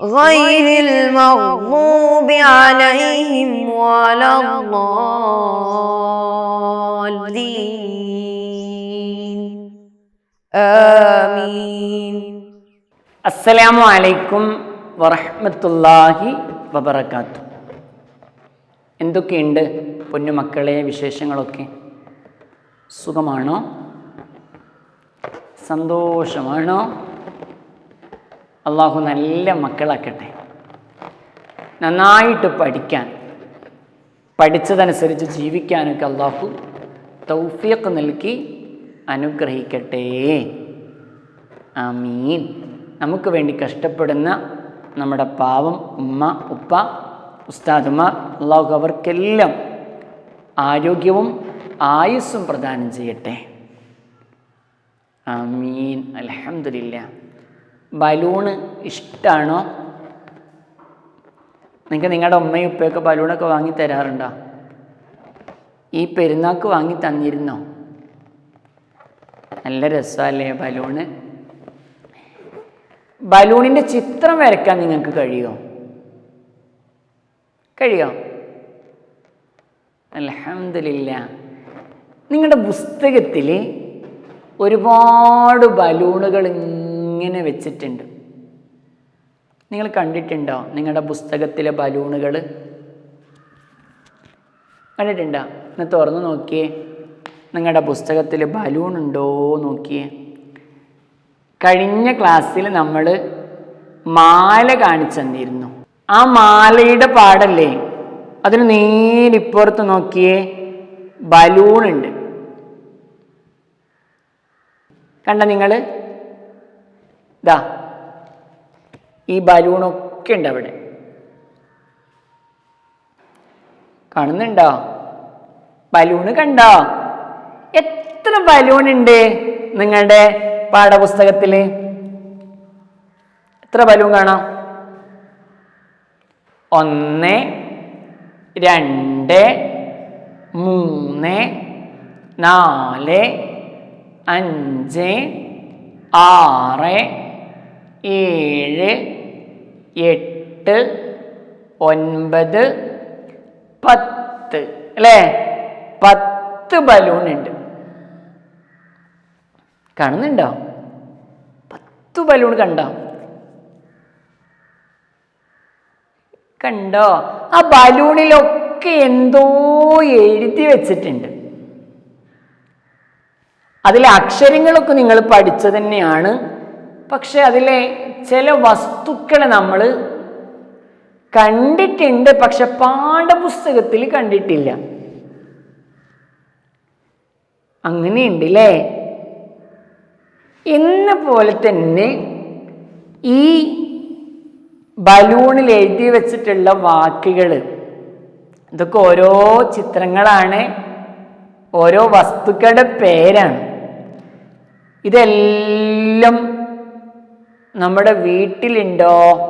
غير المغضوب عليهم ولا الضالين آمين അസ്സലാമു അലൈക്കും വറഹ്മത്തുള്ളാഹി വബറകാത്തു എന്തൊക്കെയുണ്ട് പൊന്നുമക്കളെ വിശേഷങ്ങളൊക്കെ സുഖമാണോ സന്തോഷമാണോ അള്ളാഹു നല്ല മക്കളാക്കട്ടെ. നന്നായിട്ട് പഠിക്കാൻ പഠിച്ചതനുസരിച്ച് ജീവിക്കാനൊക്കെ അള്ളാഹു തൗഫീഖ് നൽകി അനുഗ്രഹിക്കട്ടെ. ആമീൻ. നമുക്ക് വേണ്ടി കഷ്ടപ്പെടുന്ന നമ്മുടെ പാവം ഉമ്മ ഉപ്പ ഉസ്താദുമാർ അള്ളാഹു അവർക്കെല്ലാം ആരോഗ്യവും ആയുസ്സും പ്രദാനം ചെയ്യട്ടെ. ആമീൻ. അലഹമില്ല ബലൂണ് ഇഷ്ടമാണോ നിങ്ങൾക്ക് നിങ്ങളുടെ ഉമ്മയും ഉപ്പയൊക്കെ ബലൂണൊക്കെ വാങ്ങി തരാറുണ്ടോ? ഈ പെരുന്നാക്ക് വാങ്ങി തന്നിരുന്നോ? നല്ല രസമല്ലേ ബലൂണ്. ബലൂണിന്റെ ചിത്രം വരയ്ക്കാൻ നിങ്ങൾക്ക് കഴിയുമോ? കഴിയോ? അലഹമില്ല നിങ്ങളുടെ പുസ്തകത്തിൽ ഒരുപാട് ബലൂണുകൾ ഇങ്ങനെ വെച്ചിട്ടുണ്ട്. നിങ്ങൾ കണ്ടിട്ടുണ്ടോ നിങ്ങളുടെ പുസ്തകത്തിലെ ബലൂണുകൾ കണ്ടിട്ടുണ്ടോ? ഒന്ന് തുറന്ന് നോക്കിയേ. നിങ്ങളുടെ പുസ്തകത്തിൽ ബലൂൺ ഉണ്ടോ നോക്കിയേ. കഴിഞ്ഞ ക്ലാസ്സിൽ നമ്മൾ മാല കാണിച്ചു തന്നിരുന്നു. ആ മാലയുടെ പാടല്ലേ? അതിന് നേരിപ്പുറത്ത് നോക്കിയേ ബലൂൺ ഉണ്ട്. കണ്ട നിങ്ങൾ ഇതാ ഈ ബലൂണൊക്കെ ഉണ്ട് അവിടെ. കാണുന്നുണ്ടോ? ബലൂണ് കണ്ടോ? എത്ര ബലൂൺ ഉണ്ട് നിങ്ങളുടെ പാഠപുസ്തകത്തിൽ എത്ര ബലൂൺ കാണാം? ഒന്ന് രണ്ട് മൂന്ന് നാല് അഞ്ച് ആറ് ഏഴ് എട്ട് ഒൻപത് പത്ത്. അല്ലേ? പത്ത് ബലൂൺ ഉണ്ട് കാണുന്നുണ്ടോ? പത്ത് ബലൂൺ കണ്ടോ? കണ്ടോ? ആ ബലൂണിലൊക്കെ എന്തോ എഴുതി വെച്ചിട്ടുണ്ട്. അതിലെ അക്ഷരങ്ങളൊക്കെ നിങ്ങൾ പഠിച്ചു തന്നെയാണ്. പക്ഷെ അതിലെ ചില വസ്തുക്കളെ നമ്മൾ കണ്ടിട്ടുണ്ട് പക്ഷെ പാഠപുസ്തകത്തിൽ കണ്ടിട്ടില്ല. അങ്ങനെയുണ്ട് അല്ലേ എന്ന പോലെ തന്നെ ഈ ബലൂണിൽ എഴുതി വച്ചിട്ടുള്ള വാക്കുകൾ ഇതൊക്കെ ഓരോ ചിത്രങ്ങളാണ് ഓരോ വസ്തുക്കളുടെ പേരാണ്. ഇതെല്ലാം നമ്മുടെ വീട്ടിലുണ്ടോ?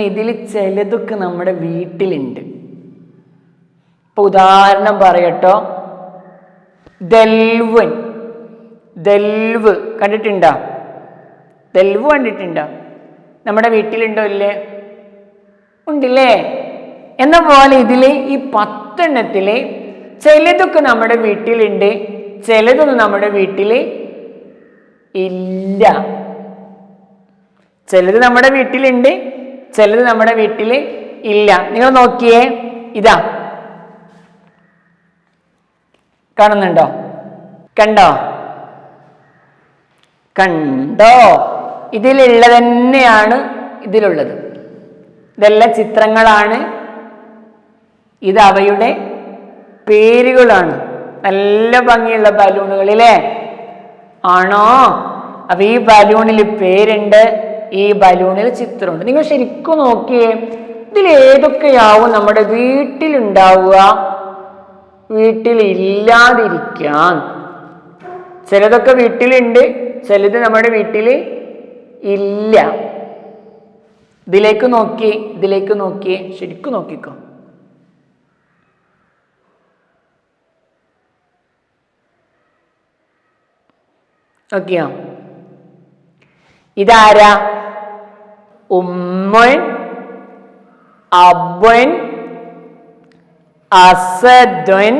ഇതിൽ ചിലതൊക്കെ നമ്മുടെ വീട്ടിലുണ്ട്. ഇപ്പൊ ഉദാഹരണം പറയട്ടോ. ദൽവൻ. ദൽവ് കണ്ടിട്ടുണ്ടോ? ദൽവ് കണ്ടിട്ടുണ്ടോ? നമ്മുടെ വീട്ടിലുണ്ടോ ഇല്ലേ? ഉണ്ടില്ലേ? എന്ന പോലെ ഇതിൽ ഈ പത്തെണ്ണത്തിൽ ചിലതൊക്കെ നമ്മുടെ വീട്ടിലുണ്ട്. ചിലതൊന്നും നമ്മുടെ വീട്ടിൽ ഇല്ല. ചിലത് നമ്മുടെ വീട്ടിലുണ്ട് ചിലത് നമ്മുടെ വീട്ടിൽ ഇല്ല. നിങ്ങൾ നോക്കിയേ ഇതാ. കാണുന്നുണ്ടോ? കണ്ടോ? കണ്ടോ? ഇതിലുള്ളത് തന്നെയാണ് ഇതിലുള്ളത്. ഇതെല്ലാം ചിത്രങ്ങളാണ്. ഇത് അവയുടെ പേരുകളാണ്. നല്ല ഭംഗിയുള്ള ബലൂണുകൾ ആണോ? അപ്പൊ ഈ ബലൂണിൽ പേരുണ്ട് ഈ ബലൂണിൽ ചിത്രമുണ്ട്. നിങ്ങൾ ശരിക്കും നോക്കിയേ ഇതിൽ ഏതൊക്കെയാവും നമ്മുടെ വീട്ടിലുണ്ടാവുക? വീട്ടിൽ ഇല്ലാതിരിക്കാൻ ചിലതൊക്കെ വീട്ടിലുണ്ട് ചിലത് നമ്മുടെ വീട്ടിൽ ഇല്ല. ഇതിലേക്ക് നോക്കി ഇതിലേക്ക് നോക്കി ശരിക്കും നോക്കിക്കോ. നോക്കിയോ ഇതാരാ? ഉമ്മൻ അബ്വൻ അസദ്വൻ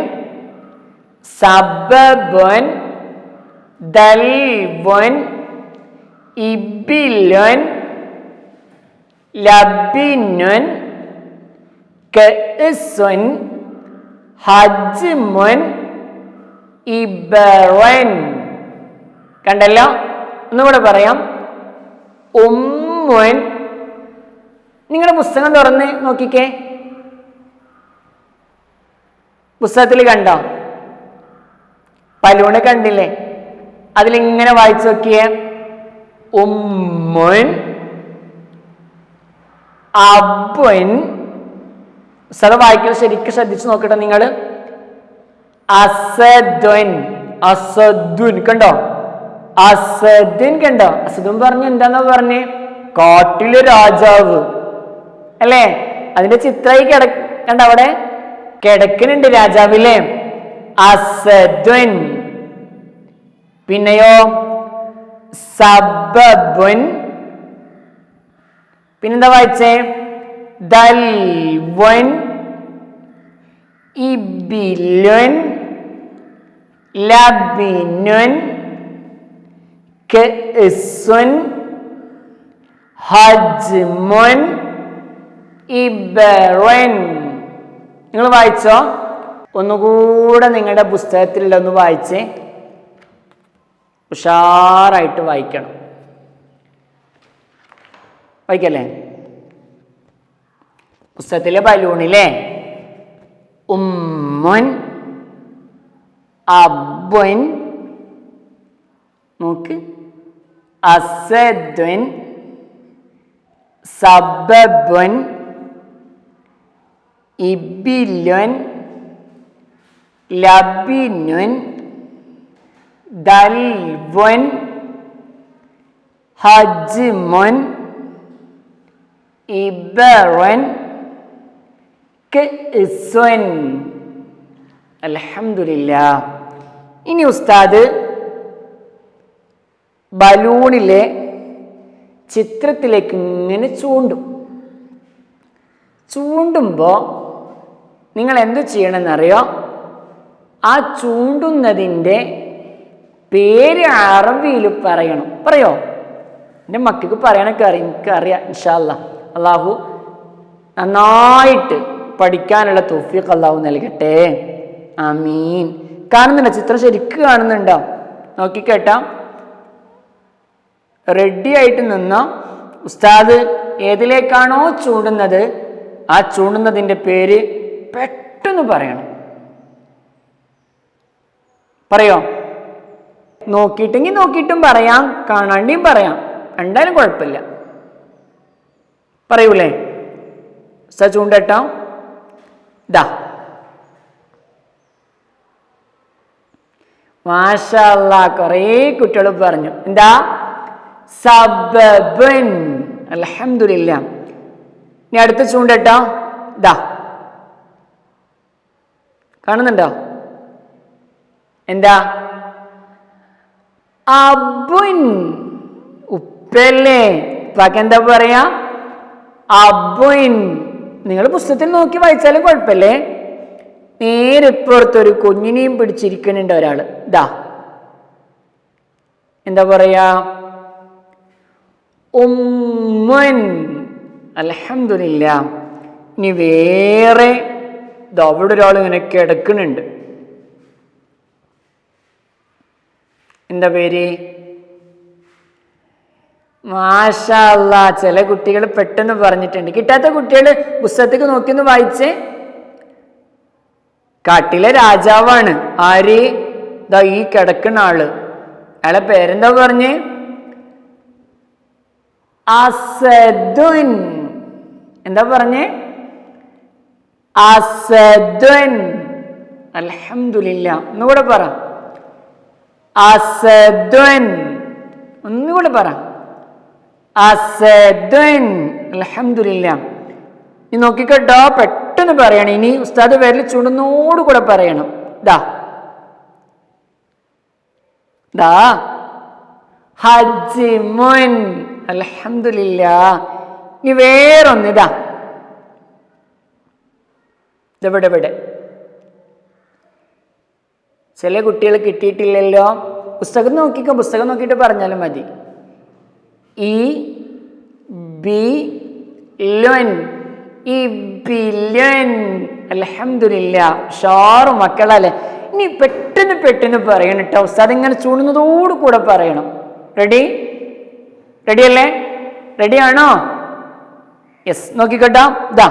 സബബൻ ദൽവൻ ഇബിലൻ ലബിനൻ കഅസുൻ ഹജ്മൻ ഇബറൻ കണ്ടല്ലോ? ഒന്നുകൂടെ പറയാം. ഉമ്മുൻ. നിങ്ങളുടെ പുസ്തകം തുറന്ന് നോക്കിക്കേ. പുസ്തകത്തിൽ കണ്ടോ? പലൂണ് കണ്ടില്ലേ? അതിലിങ്ങനെ വായിച്ചു നോക്കിയേ. ഉമ്മുൻ. അബുൻ പുസ്തകം വായിക്കൽ ശരിക്കും ശ്രദ്ധിച്ചു നോക്കട്ടെ നിങ്ങൾ അസദ്വൻ. അസദ്വൻ. കണ്ടോ? അസദ്വൻ കണ്ടോ? അസദ്വൻ പറഞ്ഞ എന്താന്നാ പറഞ്ഞ്? കാട്ടിലെ രാജാവ്. അല്ലേ? അതിന്റെ ചിത്രമായി കിട കണ്ട അവിടെ? കിടക്കുന്നുണ്ട് രാജാവിലെ അസദ്വൻ പിന്നെയോ? സബബുൻ. പിന്നെന്താ വായിച്ചേ? ദൽവൻ. ഇബിലുൻ ലബിനുൻ. കഅസുൻ ഹജ്മുൻ ഇബറൻ. നിങ്ങൾ വായിച്ചോ? ഒന്നുകൂടെ നിങ്ങളുടെ പുസ്തകത്തിൽ ഒന്ന് വായിച്ചേ. ഉഷാറായിട്ട് വായിക്കണം. വായിക്കല്ലേ? പുസ്തകത്തിലെ ബലൂണിലേ ഉമ്മൻ അബ്ബൻ. നോക്ക്. അസദ്വൻ സബബൻ ഇബിലുൻ ലബിനുൻ ദൽവൻ ഹജ്മുൻ ഇബറൻ കഇസ്വൻ അൽഹംദുലില്ലാ ഇനി ഉസ്താദ് ബലൂണിലെ ചിത്രത്തിലേക്ക് ഇങ്ങനെ ചൂണ്ടും. ചൂണ്ടുമ്പോൾ നിങ്ങൾ എന്ത് ചെയ്യണമെന്നറിയോ? ആ ചൂണ്ടുന്നതിന്റെ പേര് അറബിയിൽ പറയണം. പറയോ? എന്റെ മക്കൾക്ക് പറയണൊക്കെ അറിയാം. എനിക്കറിയാം ഇൻഷാല്ല അള്ളാഹു നന്നായിട്ട് പഠിക്കാനുള്ള തോഫിയൊക്കെ അള്ളാഹു നൽകട്ടെ. ആമീൻ. കാണുന്നുണ്ടോ? ചിത്രം ശരിക്കും കാണുന്നുണ്ടോ? നോക്കിക്കേട്ടാ. റെഡി ആയിട്ട് നിന്ന ഉസ്താദ് ഏതിലേക്കാണോ ചൂണ്ടുന്നത് ആ ചൂണ്ടുന്നതിന്റെ പേര് പെട്ടെന്ന് പറയണം. പറയോ? നോക്കിയിട്ടെങ്കിൽ നോക്കിയിട്ടും പറയാം കാണാണ്ടിയും പറയാം. രണ്ടാലും കുഴപ്പമില്ല. പറയൂലേ? ഉസ്താദ് ചൂണ്ടട്ടോ? ദാ. മാഷല്ല കുറേ കുട്ടികൾ പറഞ്ഞു. എന്താ? സബബൻ. അലഹമില്ല ഇനി അടുത്ത ചൂണ്ടട്ടോ ദാ. കാണുന്നുണ്ടോ? എന്താ? അബുൻ ഉപ്പല്ലേ? ഇപ്പൊക്കെ എന്താ പറയാ? അബുൻ നിങ്ങൾ പുസ്തകത്തിൽ നോക്കി വായിച്ചാലും കുഴപ്പമില്ലേ? നേരെ ഇപ്പുറത്തൊരു കുഞ്ഞിനെയും പിടിച്ചിരിക്കുന്നുണ്ട് ഒരാൾ ദാ. എന്താ പറയാ? ഉമ്മൻ. അലഹമില്ല ഇനി വേറെ അവിടെ ഒരാൾ ഇങ്ങനെ കിടക്കുന്നുണ്ട് എന്താ പേര്? മാഷല്ല ചില കുട്ടികൾ പെട്ടെന്ന് പറഞ്ഞിട്ടുണ്ട്. കിട്ടാത്ത കുട്ടികൾ പുസ്തകത്തേക്ക് നോക്കിയൊന്ന് വായിച്ചേ. കാട്ടിലെ രാജാവാണ്. ആര്? ഈ കിടക്കുന്ന ആൾ. അയാളെ പേരെന്താ പറഞ്ഞേ? അസദുൻ. എന്താ പറഞ്ഞേ? അസദുൻ. അലഹമില്ല ഒന്നുകൂടെ പറ. അസദുൻ. ഒന്നുകൂടെ പറ. അസദുൻ. അലഹമില്ല നീ നോക്കിക്കട്ടോ പെട്ടെന്ന് പറയണം. ഇനി ഉസ്താദ് പേരിൽ ചുടുന്നോട് കൂടെ പറയണം. ദാ. ദാ. ഹജ്ജിമുൻ അൽഹംദുലില്ല. ഇനി വേറൊന്ന് ഇതാ. ഇതെവിടെ ഇവിടെ? ചില കുട്ടികൾ കിട്ടിയിട്ടില്ലല്ലോ. പുസ്തകം നോക്കിക്കോ പുസ്തകം നോക്കിയിട്ട് പറഞ്ഞാലും മതി. ഈ ബി ലൊൻ ഈ ബില്യൻ അലഹമില്ല ഷാറു മക്കളല്ലേ. ഇനി പെട്ടെന്ന് പെട്ടെന്ന് പറയണം കേട്ടോ. ഉസ്താദ് ഇങ്ങനെ ചൂടുന്നതോട് കൂടെ പറയണം. റെഡി? റെഡി അല്ലേ? റെഡി ആണോ? യെസ് നോക്കിക്കോട്ടോ. ഇതാ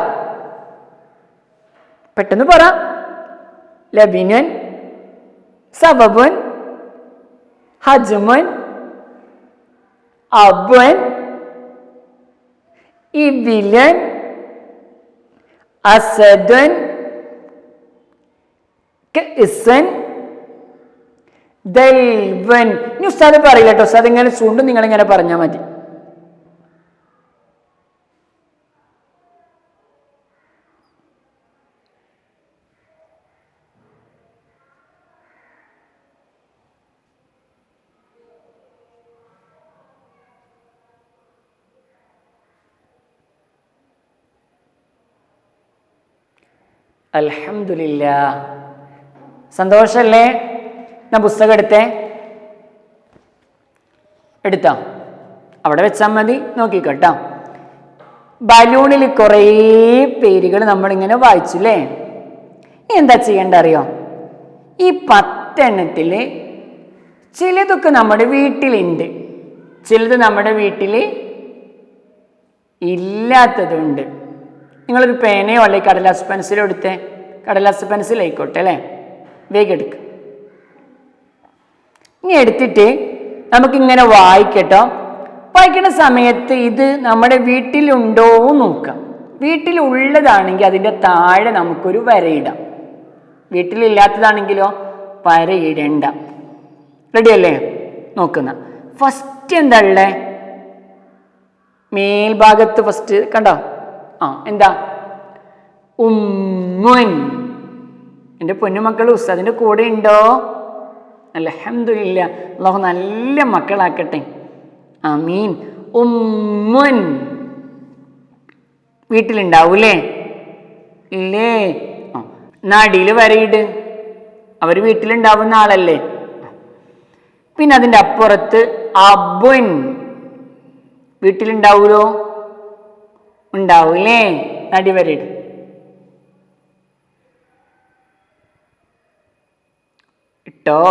പെട്ടെന്ന് പറ. ലബിനൻ സബബുൻ ഹജ്മൻ അബുൻ ഇബിലൻ അസദുൻ ഇസൻ ദൽവൻ ഇനി ഉസ്താദ് പറയില്ല കേട്ടോ ഉസ്താദ് ഇങ്ങനെ ചൂണ്ടും നിങ്ങൾ ഇങ്ങനെ പറഞ്ഞാൽ മതി. അലഹമില്ല സന്തോഷല്ലേ? ഞാൻ പുസ്തകം എടുത്തേ? എടുത്താ. അവിടെ വെച്ചാൽ മതി. നോക്കിക്കോട്ടോ. ബലൂണിൽ കുറേ പേരുകൾ നമ്മളിങ്ങനെ വായിച്ചു അല്ലേ എന്താ ചെയ്യേണ്ട അറിയോ ഈ പത്തെണ്ണത്തിൽ ചിലതൊക്കെ നമ്മുടെ വീട്ടിലുണ്ട്. ചിലത് നമ്മുടെ വീട്ടിൽ ഇല്ലാത്തതുണ്ട്. നിങ്ങളൊരു പേനയോ അല്ലെങ്കിൽ കടലാസ് പെൻസിലോ എടുത്തേ? കടലാസ് പെൻസിൽ ആയിക്കോട്ടെ അല്ലേ? വേഗം എടുക്ക്. ഇനി എടുത്തിട്ട് നമുക്കിങ്ങനെ വായിക്കട്ടോ. വായിക്കുന്ന സമയത്ത് ഇത് നമ്മുടെ വീട്ടിലുണ്ടോ നോക്കാം. വീട്ടിലുള്ളതാണെങ്കിൽ അതിന്റെ താഴെ നമുക്കൊരു വരയിടാം. വീട്ടിലില്ലാത്തതാണെങ്കിലോ വരയിടണ്ട. റെഡിയല്ലേ? നോക്കുന്ന. ഫസ്റ്റ് എന്താ ഉള്ളേ? മേൽഭാഗത്ത് ഫസ്റ്റ് കണ്ടോ? ആ എന്താ? ഉമ്മുൻ. എന്റെ പൊന്നുമക്കൾ ഉസ്താദിന്റെ കൂടെ ഉണ്ടോ? അലഹമില്ല അള്ളാഹു നല്ല മക്കളാക്കട്ടെ. അമീൻ ഉമ്മൻ. വീട്ടിലുണ്ടാവൂലേ? ഇല്ലേ? ആ. നടിയിൽ വരയിട്. അവർ വീട്ടിലുണ്ടാവുന്ന ആളല്ലേ? പിന്നെ അതിന്റെ അപ്പുറത്ത് അബുൻ. വീട്ടിലുണ്ടാവൂലോ? ഉണ്ടാവൂലേ? നടി വരയിട് ഇട്ടോ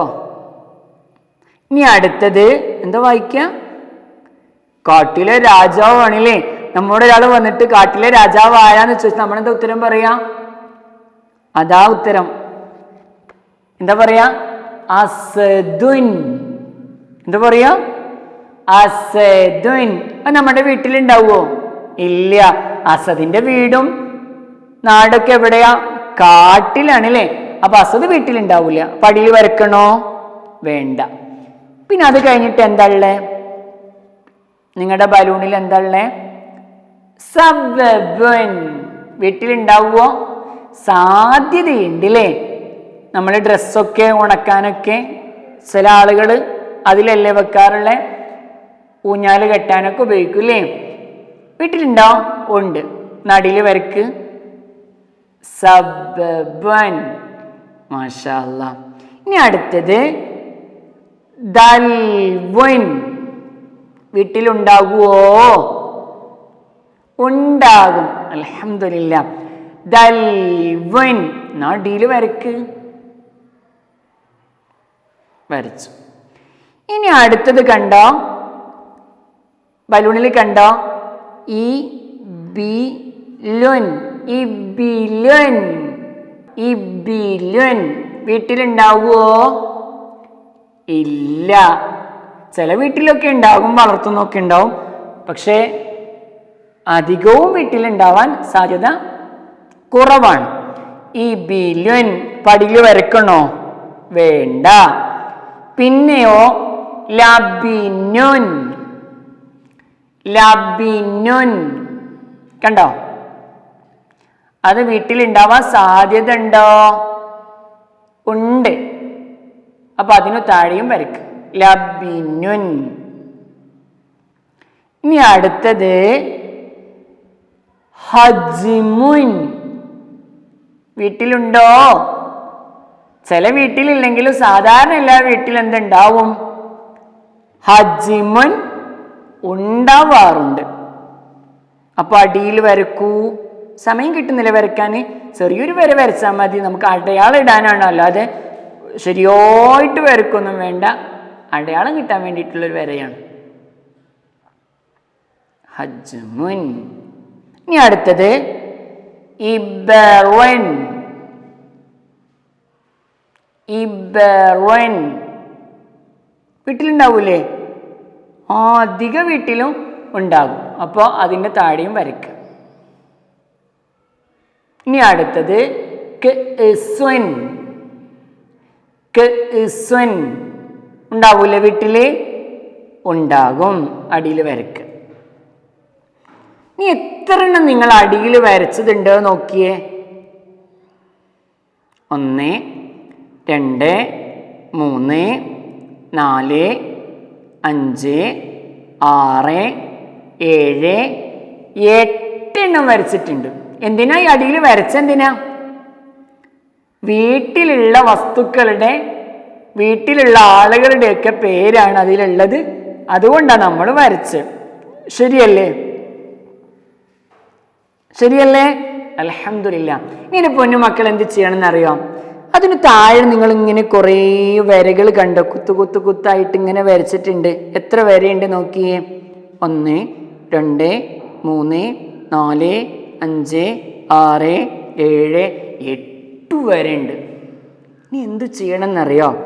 ഇനി അടുത്തത് എന്താ വായിക്ക? കാട്ടിലെ രാജാവാണില്ലേ? നമ്മുടെ ഒരാൾ വന്നിട്ട് കാട്ടിലെ രാജാവ് ആരാന്ന് ചോദിച്ചാൽ നമ്മളെന്താ ഉത്തരം പറയാ? അതാ ഉത്തരം. എന്താ പറയാ? അസദുൻ. എന്താ പറയാ? അസദുൻ. അത് നമ്മുടെ വീട്ടിലുണ്ടാവുമോ ഇല്ല. അസദിന്റെ വീടും നാടൊക്കെ എവിടെയാ? കാട്ടിലാണല്ലേ? അപ്പൊ അസദ് വീട്ടിലുണ്ടാവില്ല പടിയിൽ വരക്കണോ? വേണ്ട. പിന്നെ അത് കഴിഞ്ഞിട്ട് എന്താ ഉള്ളത് നിങ്ങളുടെ ബലൂണിൽ എന്താ ഉള്ളത് വീട്ടിലുണ്ടാവുമോ സാധ്യതയുണ്ട് അല്ലേ നമ്മൾ ഡ്രസ്സൊക്കെ ഉണക്കാനൊക്കെ. ചില ആളുകൾ അതിലല്ലേ വെക്കാറുള്ള? ഊഞ്ഞാൽ കെട്ടാനൊക്കെ ഉപയോഗിക്കും അല്ലേ വീട്ടിലുണ്ടോ? ഉണ്ട്. നടിയിൽ വരക്ക്. സബബൻ മാഷാ അല്ലാ ഇനി അടുത്തത് ദൽവൻ വീട്ടിലുണ്ടാകുവോ? ഉണ്ടാകും. അലഹമില്ല ദൽവൻ നാടിയിൽ വരക്ക്. വരച്ചു. ഇനി അടുത്തത് കണ്ടോ? ബലൂണിൽ കണ്ടോ? ഈ ബി ലുൻ ഈ ബിലുൻ. ഈ ബില്യൻ വീട്ടിലുണ്ടാവുമോ ഇല്ല. ചില വീട്ടിലൊക്കെ ഉണ്ടാകും വളർത്തുന്നൊക്കെ ഉണ്ടാവും. പക്ഷേ അധികവും വീട്ടിലുണ്ടാവാൻ സാധ്യത കുറവാണ്. ഈ ബില്യൻ പടിയിൽ വരക്കണോ വേണ്ട. പിന്നെയോ ലബിനുൻ ലബിനുൻ കണ്ടോ? അത് വീട്ടിലുണ്ടാവാൻ സാധ്യത ഉണ്ടോ ഉണ്ട്. അപ്പൊ അതിനു താഴെയും വരക്ക്. ലബിനുൻ. ഇനി അടുത്തത് ഹജ്മുൻ. വീട്ടിലുണ്ടോ? ചില വീട്ടിലില്ലെങ്കിലും സാധാരണ എല്ലാ വീട്ടിലും എന്തുണ്ടാവും? ഹജിമുൻ ഉണ്ടാവാറുണ്ട്. അപ്പൊ അടിയിൽ വരക്കൂ. സമയം കിട്ടുന്നില്ല വരയ്ക്കാൻ ചെറിയൊരു വര വരച്ചാൽ മതി. നമുക്ക് അടയാളം ഇടാനാണ് അല്ലാതെ ശരിയായിട്ട് വരക്കൊന്നും വേണ്ട. അടയാളം കിട്ടാൻ വേണ്ടിയിട്ടുള്ളൊരു വരയാണ്. ഹജ്മുൻ ഇനി അടുത്തത് ഇബറൻ. ഇബറൻ. വീട്ടിലുണ്ടാവൂലേ? ആ അധിക വീട്ടിലും ഉണ്ടാകും. അപ്പോൾ അതിന്റെ താടിയും വരയ്ക്കുക. ഇനി അടുത്തത് കെസ്വൻ വീട്ടിൽ? ഉണ്ടാകും. അടിയിൽ വരക്ക്. ഇനി എത്ര എണ്ണം നിങ്ങൾ അടിയിൽ വരച്ചതുണ്ട് നോക്കിയേ. ഒന്ന് രണ്ട് മൂന്ന് നാല് അഞ്ച് ആറ് ഏഴ് എട്ടെണ്ണം വരച്ചിട്ടുണ്ട്. എന്തിനാ ഈ അടിയിൽ വരച്ചെന്തിനാ വീട്ടിലുള്ള വസ്തുക്കളുടെ വീട്ടിലുള്ള ആളുകളുടെയൊക്കെ പേരാണ് അതിലുള്ളത്. അതുകൊണ്ടാണ് നമ്മൾ വരച്ച് ശരിയല്ലേ? ശരിയല്ലേ? അലഹമില്ല ഇങ്ങനെ പൊന്നു മക്കൾ എന്ത് ചെയ്യണം അറിയാം അതിന് താഴെ നിങ്ങൾ ഇങ്ങനെ കുറേ വരകൾ കണ്ടോ? കുത്തു കുത്തു കുത്തായിട്ട് ഇങ്ങനെ വരച്ചിട്ടുണ്ട്. എത്ര വരയുണ്ട് നോക്കിയേ. ഒന്ന് രണ്ട് മൂന്ന് നാല് അഞ്ച് ആറ് ഏഴ് എട്ട് വരെ ഉണ്ട്. ഇനി എന്ത് ചെയ്യണമെന്നറിയോ?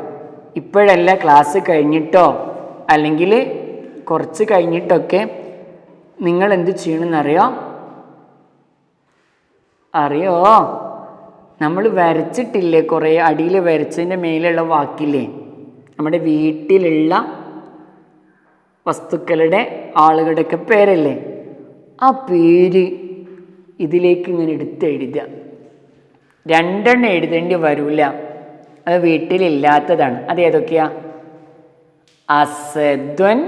ഇപ്പോഴല്ല ക്ലാസ് കഴിഞ്ഞിട്ടോ? അല്ലെങ്കിൽ കുറച്ച് കഴിഞ്ഞിട്ടൊക്കെ നിങ്ങൾ എന്ത് ചെയ്യണമെന്നറിയോ? അറിയോ? നമ്മൾ വരച്ചിട്ടില്ലേ കുറേ? അടിയിൽ വരച്ചതിന്റെ മേലുള്ള വാക്കില്ലേ? നമ്മുടെ വീട്ടിലുള്ള വസ്തുക്കളുടെ ആളുകളുടെയൊക്കെ പേരല്ലേ? ആ പേര് ഇതിലേക്ക് ഇങ്ങനെ എടുത്ത് എഴുതുക. രണ്ടെണ്ണം എഴുതേണ്ടി വരില്ല അത് വീട്ടിലില്ലാത്തതാണ്. അത് ഏതൊക്കെയാ? അസദ്വൻ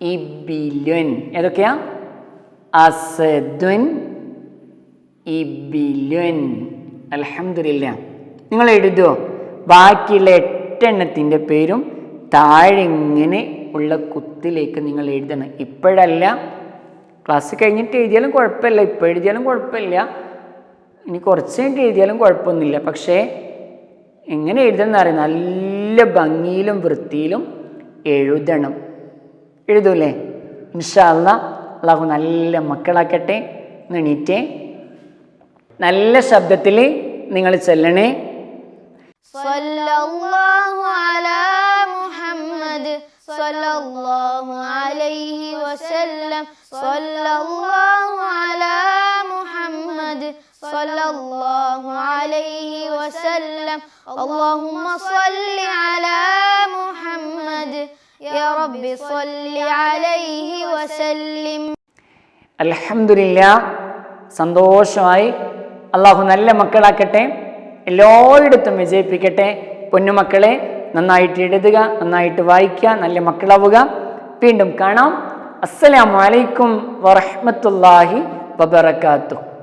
ഇബിലുൻ. ഏതൊക്കെയാ? അസദ്വൻ ഇബിലുൻ. അലഹമില്ല നിങ്ങൾ എഴുതുമോ ബാക്കിയുള്ള എട്ടെണ്ണത്തിന്റെ പേരും താഴെ ഇങ്ങനെ ഉള്ള കുത്തിലേക്ക് നിങ്ങൾ എഴുതണം. ഇപ്പോഴല്ല ക്ലാസ് കഴിഞ്ഞിട്ട് എഴുതിയാലും കുഴപ്പമില്ല. ഇപ്പോൾ എഴുതിയാലും കുഴപ്പമില്ല. ഇനി കുറച്ച് കഴിഞ്ഞിട്ട് എഴുതിയാലും കുഴപ്പമൊന്നുമില്ല. പക്ഷേ എങ്ങനെ എഴുതണമെന്ന് അറിയാം. നല്ല ഭംഗിയിലും വൃത്തിയിലും എഴുതണം. എഴുതൂലേ ഇൻഷാല്ല അള്ളാഹു നല്ല മക്കളാക്കട്ടെ. എണീറ്റേ. നല്ല ശബ്ദത്തിൽ നിങ്ങൾ ചെല്ലണേ. മുഹമ്മദ് صلى الله عليه وسلم صلى الله على محمد صلى الله عليه وسلم اللهم صل على محمد يا رب صل عليه وسلم അലഹമില്ല സന്തോഷമായി അള്ളാഹു നല്ല മക്കളാക്കട്ടെ എല്ലായിടത്തും വിജയിപ്പിക്കട്ടെ പൊന്നുമക്കളെ നന്നായിട്ട് എഴുതുക നന്നായിട്ട് വായിക്കുക നല്ല മക്കളാവുക. വീണ്ടും കാണാം. അസ്സലാമലൈക്കും അലൈക്കും വറഹ്മത്തുള്ളാഹി വബറകാതുഹു.